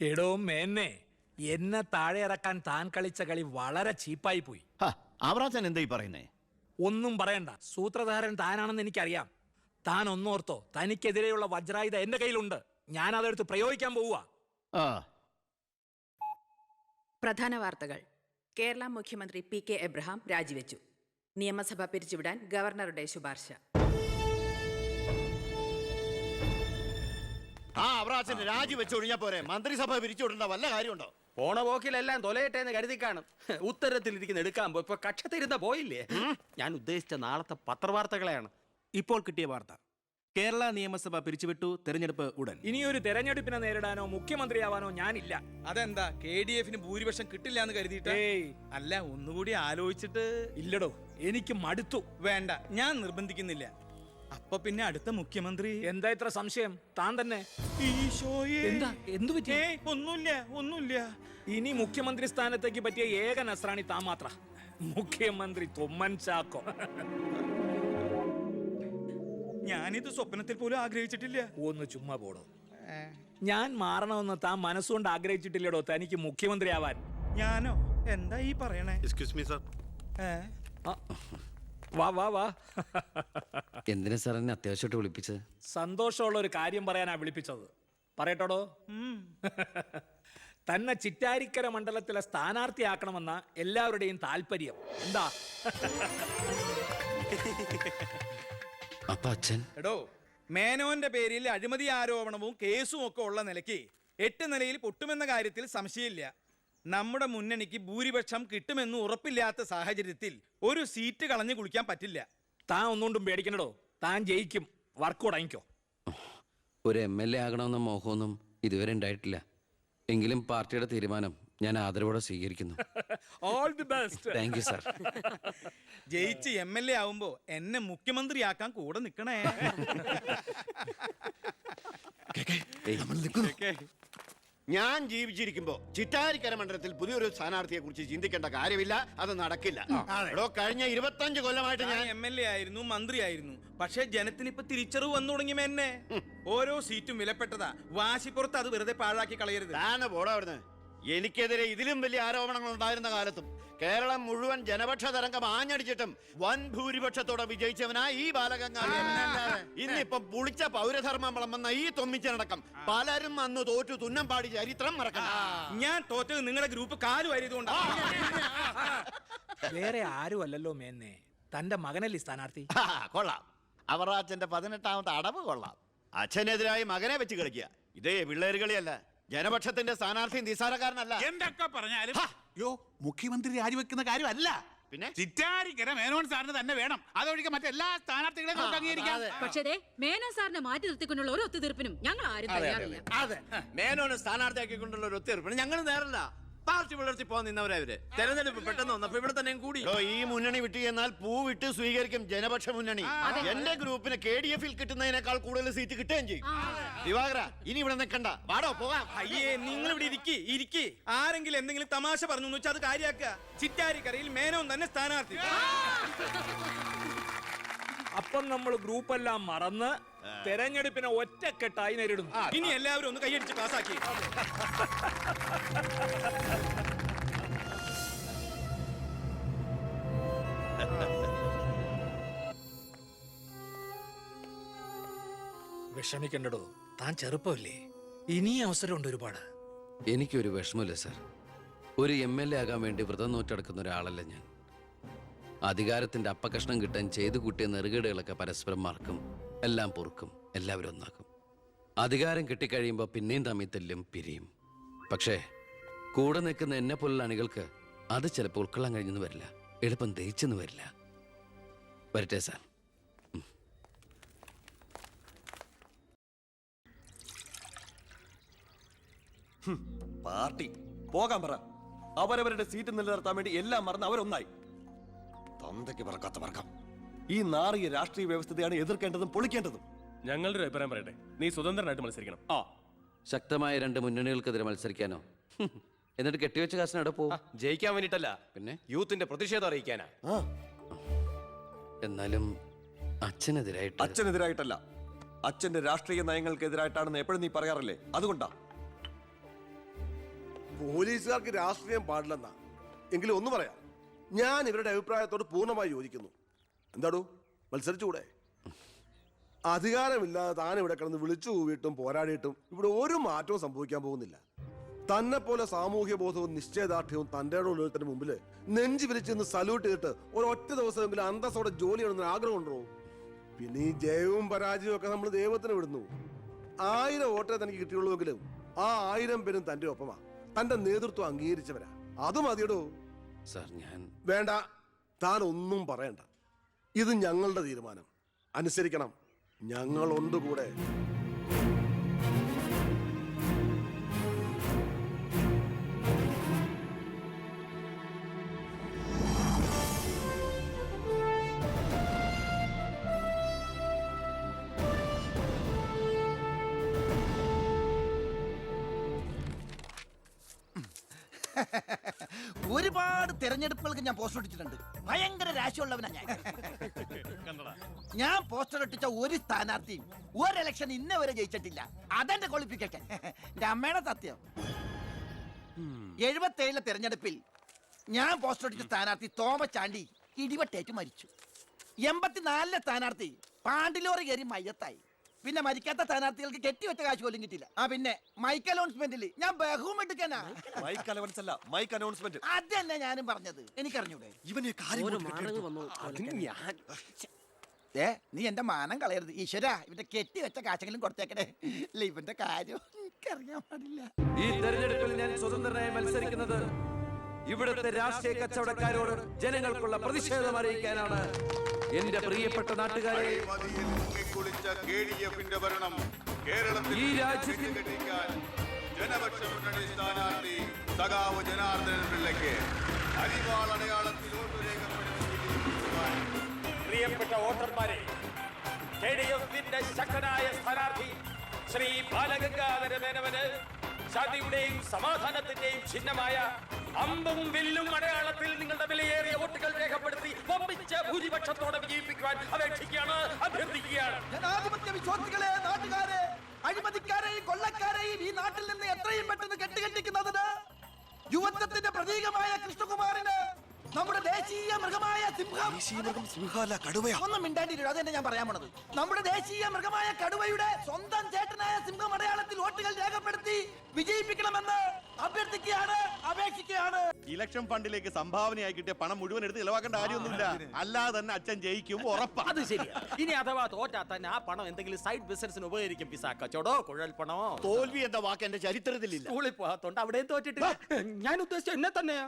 എടോ മേന്നെ എന്നെ താഴെ ഇറക്കാൻ താൻ കളിച്ച കളി വളരെ ചീപ്പായി പോയി. അവറാച്ചൻ എന്തായി ഈ പറയുന്നേ? ഒന്നും പറയണ്ട. സൂത്രധാരൻ താനാണെന്ന് എനിക്കറിയാം. താൻ ഒന്നോർത്തോ തനിക്കെതിരെയുള്ള വജ്രായുധ എന്റെ കയ്യിലുണ്ട്. ഞാൻ അതെടുത്ത് പ്രയോഗിക്കാൻ പോവുക പ്രധാന വാർത്തകൾ. കേരള മുഖ്യമന്ത്രി പി കെ എബ്രഹാം രാജിവെച്ചു. നിയമസഭ പിരിച്ചുവിടാൻ ഗവർണറുടെ ശുപാർശ. ആ അവറാച്ചൻ രാജി വെച്ചൊഴിഞ്ഞാ പോരെ. മന്ത്രിസഭ പിരിച്ചുവിടേണ്ട വല്ല കാര്യമുണ്ടോ? പോണ പോക്കിലെല്ലാം തൊലയട്ടെ എന്ന് കരുതി കാണും ഉത്തരത്തിലിരിക്കുന്ന എടുക്കാൻ പോയി ഇപ്പൊ കക്ഷത്തിരുന്ന പോയില്ലേ? ഞാൻ ഉദ്ദേശിച്ച നാളത്തെ പത്രവാർത്തകളെയാണ്. ഇപ്പോൾ കിട്ടിയ വാർത്ത. കേരള നിയമസഭ പിരിച്ചുവിട്ടു തെരഞ്ഞെടുപ്പ് ഉടൻ. ഇനിയൊരു തെരഞ്ഞെടുപ്പിനെ നേരിടാനോ മുഖ്യമന്ത്രിയാവാനോ ഞാനില്ല. അതെന്താ കെ ഡി എഫിന് ഭൂരിപക്ഷം കിട്ടില്ല എന്ന് കരുതിയിട്ട് അല്ല ഒന്നുകൂടി ആലോചിച്ചിട്ട് ഇല്ലടോ എനിക്ക് മടുത്തു. വേണ്ട ഞാൻ നിർബന്ധിക്കുന്നില്ല. അപ്പൊ പിന്നെ അടുത്ത മുഖ്യമന്ത്രി? എന്താ ഇത്ര സംശയം? താൻ തന്നെ. ഈശോയേ. എന്താ? എന്തു പറ്റി? ഏയ് ഒന്നുമില്ല ഒന്നുമില്ല. ഇനി മുഖ്യമന്ത്രി സ്ഥാനത്തേക്ക് പറ്റിയ ഏക നസ്രാണി താൻ മാത്ര. മുഖ്യമന്ത്രി തുമ്മൻ ചാക്കോ. ഞാനിത് സ്വപ്നത്തിൽ പോലും ആഗ്രഹിച്ചിട്ടില്ല. ഒന്ന് ചുമ്മാ പോടോ. ഞാൻ മാറണമെന്ന് താൻ മനസ്സുകൊണ്ട് ആഗ്രഹിച്ചിട്ടില്ലടോ തനിക്ക് മുഖ്യമന്ത്രിയാവാൻ. ഞാനോ? എന്താ ഈ പറയണേ? എക്സ്ക്യൂസ് മീ സർ ഏ? ആ, വാ വാ വാ. എന്തിനാ സാർ എന്നെ അത്യാവശ്യമായിട്ട് വിളിപ്പിച്ചത്? സന്തോഷമുള്ള ഒരു കാര്യം പറയാനാ വിളിപ്പിച്ചത്. പറയട്ടോടോ. തന്നെ ചിറ്റാരിക്കര മണ്ഡലത്തിലെ സ്ഥാനാർത്ഥിയാക്കണമെന്ന എല്ലാവരുടെയും താല്പര്യം. എന്താ? അപ്പൊ അച്ഛൻ? എടോ മേനോന്റെ പേരിൽ അഴിമതി ആരോപണവും കേസും ഒക്കെ ഉള്ള നിലയ്ക്ക് എട്ട് നിലയിൽ പൊട്ടുമെന്ന കാര്യത്തിൽ സംശയമില്ല. നമ്മുടെ മുന്നണിക്ക് ഭൂരിപക്ഷം കിട്ടുമെന്ന് ഉറപ്പില്ലാത്ത സാഹചര്യത്തിൽ ഒരു സീറ്റ് കളഞ്ഞു കുളിക്കാൻ പറ്റില്ല. താൻ ഒന്നുകൊണ്ടും പേടിക്കണടോ താൻ ജയിക്കും. വർക്ക് ഉടങ്ങിക്കോ ഒരു എം എൽ എ ആകണമെന്ന മോഹമൊന്നും ഇതുവരെ ഉണ്ടായിട്ടില്ല. എങ്കിലും പാർട്ടിയുടെ തീരുമാനം ഞാൻ ആദരവോടെ സ്വീകരിക്കുന്നു. All the best thank you sir ജയിച്ച് എം എൽ എ ആവുമ്പോ എന്നെ മുഖ്യമന്ത്രിയാക്കാൻ കൂടെ നിക്കണേ. ഞാൻ ജീവിച്ചിരിക്കുമ്പോ ചിറ്റാരിക്കര മണ്ഡലത്തിൽ പുതിയൊരു സ്ഥാനാർത്ഥിയെ കുറിച്ച് ചിന്തിക്കേണ്ട കാര്യമില്ല. അത് നടക്കില്ല. എടോ കഴിഞ്ഞ ഇരുപത്തഞ്ച് കൊല്ലമായിട്ട് ഞാൻ എം എൽ എ ആയിരുന്നു മന്ത്രിയായിരുന്നു. പക്ഷെ ജനത്തിന് ഇപ്പൊ തിരിച്ചറിവ് വന്നു തുടങ്ങി എന്നെ ഓരോ സീറ്റും വിലപ്പെട്ടതാ. വാശിപ്പുറത്ത് അത് വെറുതെ പാഴാക്കി കളയരുത്. താനെ പോടാ അവിടുന്ന്. എനിക്കെതിരെ ഇതിലും വലിയ ആരോപണങ്ങൾ ഉണ്ടായിരുന്ന കാലത്തും കേരളം മുഴുവൻ ജനപക്ഷ തരംഗം ആഞ്ഞടിച്ചിട്ടും വൻ ഭൂരിപക്ഷത്തോടെ വിജയിച്ചവനായി ഈ ബാലഗംഗാധരൻ. ഇന്നിപ്പം പുളിച്ച പൗരധർമ്മം വിളമ്പുന്ന ഈ തൊമ്മിച്ചനടക്കം പലരും അന്ന് തോറ്റു തുന്നം പാടി ചരിത്രം മറക്കണം. ഞാൻ തോറ്റത് നിങ്ങളുടെ ഗ്രൂപ്പ് കാലു വാരിയതുകൊണ്ടാണ് വേറെ ആരും അല്ലല്ലോ മേന്നെ. തന്റെ മകനല്ലേ സ്ഥാനാർത്ഥി? കൊള്ളാം. അവറാച്ചന്റെ പതിനെട്ടാമത്തെ അടവ് കൊള്ളാം. അച്ഛനെതിരായി മകനെ വെച്ച് കളിക്കുക. ഇതേ പിള്ളേർ കളിയല്ല. ജനപക്ഷത്തിന്റെ സ്ഥാനാർത്ഥി നിസാരക്കാരനല്ല. എന്തൊക്കെ പറഞ്ഞാലും യോ മുഖ്യമന്ത്രി രാജിവെക്കുന്ന കാര്യമല്ല. പിന്നെ? ചിറ്റാരിക്കര മേനോൻ സാറിന് തന്നെ വേണം. അതൊഴികെ മറ്റെല്ലാ സ്ഥാനാർത്ഥികളെയും നമുക്ക് അംഗീകരിക്കാം. പക്ഷേ ദേ, മേനോൻ സാറിനെ മാറ്റി നിർത്തിക്കൊണ്ടുള്ള ഒരു ഒത്തുതീർപ്പിനും ഞങ്ങൾ ആരും തയ്യാറില്ല. അതെ. മേനോനെ സ്ഥാനാർത്ഥിയാക്കിക്കൊണ്ടുള്ള ഒരു ഒത്തുതീർപ്പിനും ഞങ്ങൾ നേരല്ല പാർട്ടി പുലർത്തി പോകാൻ നിന്നവരവര് തെരഞ്ഞെടുപ്പ് പെട്ടെന്ന് വന്നപ്പോ ഇവിടെ തന്നെയും കൂടി. ഈ മുന്നണി വിട്ടു എന്നാൽ പൂ വിട്ട് സ്വീകരിക്കും ജനപക്ഷ മുന്നണി. എന്റെ ഗ്രൂപ്പിന് കെ ഡി എഫിൽ കിട്ടുന്നതിനേക്കാൾ കൂടുതൽ സീറ്റ് കിട്ടുകയും ചെയ്യും. ദിവാകര ഇനി ഇവിടെ നിൽക്കണ്ട. വാടോ പോകാം. അയ്യേ നിങ്ങൾ ഇവിടെ ഇരിക്കി ഇരിക്കി. ആരെങ്കിലും എന്തെങ്കിലും തമാശ പറഞ്ഞു എന്ന് വെച്ചാൽ അത് കാര്യാക്കുക. ചിറ്റാരിക്കരയിൽ മേനോൻ തന്നെ സ്ഥാനാർത്ഥി. അപ്പം നമ്മൾ ഗ്രൂപ്പ് എല്ലാം മറന്ന് തെരഞ്ഞെടുപ്പിനെ ഒറ്റക്കെട്ടായി നേരിടുന്നു. ഇനി എല്ലാവരും ഒന്ന് കൈയടിച്ച് പാസ്സാക്കി. വിഷമിക്കണ്ടടോ. താൻ ചെറുപ്പമല്ലേ? ഇനി അവസരമുണ്ട് ഒരുപാട്. എനിക്കൊരു വിഷമമില്ല സാർ. ഒരു എം എൽ എ ആകാൻ വേണ്ടി വ്രതം നോറ്റടക്കുന്ന ഒരാളല്ല ഞാൻ. അധികാരത്തിന്റെ അപ്പകഷ്ണം കിട്ടാൻ ചെയ്തു കൂട്ടിയ നെറുകേടുകളൊക്കെ പരസ്പരം മറക്കും എല്ലാം പൊറുക്കും എല്ലാവരും ഒന്നാക്കും. അധികാരം കിട്ടിക്കഴിയുമ്പോൾ പിന്നെയും തമ്മിൽ തല്ലും പിരിയും. പക്ഷേ കൂടെ നിൽക്കുന്ന എന്നെ പോലുള്ള അണികൾക്ക് അത് ചിലപ്പോൾ ഉൾക്കൊള്ളാൻ കഴിഞ്ഞെന്ന് വരില്ല. എളുപ്പം ദഹിച്ചെന്ന് വരില്ല. വരട്ടെ സാർ. പാർട്ടി. പോകാൻ പറ. അവരവരുടെ സീറ്റ് നിലനിർത്താൻ വേണ്ടി എല്ലാം മറന്ന് അവരൊന്നായി. തന്തയ്ക്ക് പറക്കാത്ത പറക്കാം ഈ നാറിയ രാഷ്ട്രീയ വ്യവസ്ഥതയാണ് എതിർക്കേണ്ടതും പൊളിക്കേണ്ടതും. ഞങ്ങളുടെ ഒരു അഭിപ്രായം പറയട്ടെ. നീ സ്വതന്ത്രനായിട്ട് മത്സരിക്കണം. ആ. ശക്തമായ രണ്ട് മുന്നണികൾക്കെതിരെ മത്സരിക്കാനോ? ഹും. എന്നിട്ട് കെട്ടിവെച്ച കാശിന് അവിടെ പോകും ജയിക്കാൻ വേണ്ടിട്ടല്ല പിന്നെ? യൂത്തിന്റെ പ്രതിഷേധം അറിയിക്കാനാ. ആ. എന്നാലും അച്ഛനെതിരായിട്ട് അച്ഛനെതിരായിട്ടല്ല. അച്ഛന്റെ രാഷ്ട്രീയ നയങ്ങൾക്കെതിരായിട്ടാണെന്ന് എപ്പോഴും നീ പറയാറില്ലേ? അതുകൊണ്ടാ. പോലീസുകാർക്ക് രാഷ്ട്രീയം പാടില്ലെന്നാ. എങ്കിലും ഒന്ന് പറയാം. ഞാൻ ഇവരുടെ അഭിപ്രായത്തോട് പൂർണമായി യോജിക്കുന്നു. എന്താടോ? മത്സരിച്ചുകൂടെ അധികാരമില്ലാതെ താൻ ഇവിടെ കിടന്ന് വിളിച്ചു കൂവിയിട്ടും പോരാടിയിട്ടും ഇവിടെ ഒരു മാറ്റവും സംഭവിക്കാൻ പോകുന്നില്ല. തന്നെ പോലെ സാമൂഹ്യ ബോധവും നിശ്ചയദാർഢ്യവും തന്റെ ഉള്ളിടത്തിന് മുമ്പിൽ നെഞ്ചു വിരിച്ച് നിന്ന് സല്യൂട്ട് ചെയ്തിട്ട് ഒരൊറ്റ ദിവസമെങ്കിലും അന്തസ്സോടെ ജോലി ചെയ്യണമെന്ന് ആഗ്രഹം ഉണ്ടോ? പിന്നെ ഈ ജയവും പരാജയവും ഒക്കെ നമ്മൾ ദൈവത്തിന് വിടുന്നു. ആയിരം വോട്ടേ തനിക്ക് കിട്ടിയുള്ളൂവെങ്കിലും ആ ആയിരം പേരും തന്റെ ഒപ്പമാ. തന്റെ നേതൃത്വം അംഗീകരിച്ചവരാ. അത് മതിയടോ. സാർ ഞാൻ വേണ്ട. താൻ ഒന്നും പറയണ്ട. ഇത് ഞങ്ങളുടെ തീരുമാനം. അനുസരിക്കണം. ഞങ്ങളുണ്ട് കൂടെ. ഒരുപാട് തെരഞ്ഞെടുപ്പുകൾക്ക് ഞാൻ പോസ്റ്റർ ഒട്ടിച്ചിട്ടുണ്ട് ഭയങ്കര രാശിയുള്ളവനാ ഞാൻ. ഞാൻ പോസ്റ്റർ ഒട്ടിച്ച ഒരു സ്ഥാനാർത്ഥിയും ഒരു ഇലക്ഷൻ ഇന്ന വരെ ജയിച്ചിട്ടില്ല. അതെന്റെ ക്വാളിഫിക്കേഷൻ എന്റെ അമ്മയുടെ സത്യം. എഴുപത്തേഴിലെ തിരഞ്ഞെടുപ്പിൽ ഞാൻ പോസ്റ്റർ ഒട്ടിച്ച സ്ഥാനാർത്ഥി തോമച്ചാണ്ടി ഇടിവട്ടേറ്റ് മരിച്ചു. എൺപത്തിനാലിലെ സ്ഥാനാർത്ഥി പാണ്ടിലോറി കയറി മയ്യത്തായി പിന്നെ മരിക്കാത്ത സ്ഥാനാർത്ഥികൾക്ക് കെട്ടിവെച്ച കാശ് പോലും കിട്ടില്ല ആ പിന്നെ മൈക്ക് അനൗൺസ്മെന്റിൽ ഞാൻ ബഹും എടുക്കാനാ. മൈക്ക് അലവൻസ് അല്ല മൈക്ക് അനൗൺസ്മെന്റ്. അതന്നെ ഞാനും പറഞ്ഞത്. എനിക്കറിഞ്ഞൂടെ? ഇവന് ഏ നീ എന്റെ മാനം കളയരുത്. ഈശ്വര ഇവന്റെ കെട്ടി വെച്ച കാശെങ്കിലും കൊടുത്തേക്കണേ. ഇല്ല ഇവന്റെ കാര്യം എനിക്കറിയാൻ പാടില്ല. ഈ തെരഞ്ഞെടുപ്പിൽ ഞാൻ സ്വതന്ത്രനായി മത്സരിക്കുന്നത് ഇവിടുത്തെ രാഷ്ട്രീയ കച്ചവടക്കാരോട് ജനങ്ങൾക്കുള്ള പ്രതിഷേധം അറിയിക്കാനാണ്. എന്റെ പ്രിയപ്പെട്ട നാട്ടുകാരെ ഭരണം കേരളത്തിൽ ഈ രാജ്യത്തിൽ ജനപക്ഷ മുന്നണി സ്ഥാനാർത്ഥി സഖാവ് ജനാർദ്ദനൻ പിള്ളയ്ക്ക് അരിവാൾ അടയാളത്തിൽ പ്രിയപ്പെട്ട വോട്ടർമാരെ കെ ഡി എഫിന്റെ ശക്തനായ സ്ഥാനാർത്ഥി ശ്രീ ബാലഗംഗാധര മേനവന് ശാന്തിയുടെയും സമാധാനത്തിന്റെയും ചിഹ്നമായ അമ്പും വില്ലും അടയാളത്തിൽ ഭൂരിപക്ഷത്തോടെ വിജയിപ്പിക്കുവാൻ അപേക്ഷിക്കുകയാണ്. അഭ്യർത്ഥിക്കുകയാണ് ജനാധിപത്യ വിശ്വാസികളെ നാട്ടുകാരെ അഴിമതിക്കാരെയും കൊള്ളക്കാരെയും ഈ നാട്ടിൽ നിന്ന് എത്രയും പെട്ടെന്ന് കെട്ടുകെട്ടിക്കുന്നതിന് യുവത്വത്തിന്റെ പ്രതീകമായ കൃഷ്ണകുമാറിന് നമ്മുടെ ദേശീയ മൃഗമായ സിംഹം ഒന്നും മിണ്ടാണ്ടിരിക്കും അത് തന്നെ ഞാൻ പറയാൻ പോണത്. നമ്മുടെ ദേശീയ മൃഗമായ കടുവയുടെ സ്വന്തം ചേട്ടനായ സിംഹം അടയാളത്തിൽ വോട്ടുകൾ രേഖപ്പെടുത്തി വിജയിപ്പിക്കണമെന്ന് അഭ്യർത്ഥിക്കുകയാണ് അപേക്ഷിക്കുകയാണ്. ഇലക്ഷൻ ഫണ്ടിലേക്ക് സംഭാവനയായി കിട്ടിയ പണം മുഴുവൻ എടുത്ത് ഇളവാക്കേണ്ട കാര്യമൊന്നുമില്ല. അല്ലാതെ തന്നെ അച്ഛൻ ജയിക്കും ഉറപ്പാണ് അത് ശരിയാ. ഇനി അഥവാ തോറ്റാ തന്നെ ആ പണം എന്തെങ്കിലും സൈഡ് ബിസിനസിന് ഉപകരിക്കും പിസാ കച്ചവടോ കുഴൽ പണമോ? തോൽവി എന്ന വാക്ക് എന്റെ ചരിത്രത്തിലില്ല. സ്കൂളിൽ പോകാത്തോണ്ട് അവിടെയും തോറ്റിട്ടില്ല. ഞാൻ ഉദ്ദേശിച്ച എന്നെ തന്നെയാ.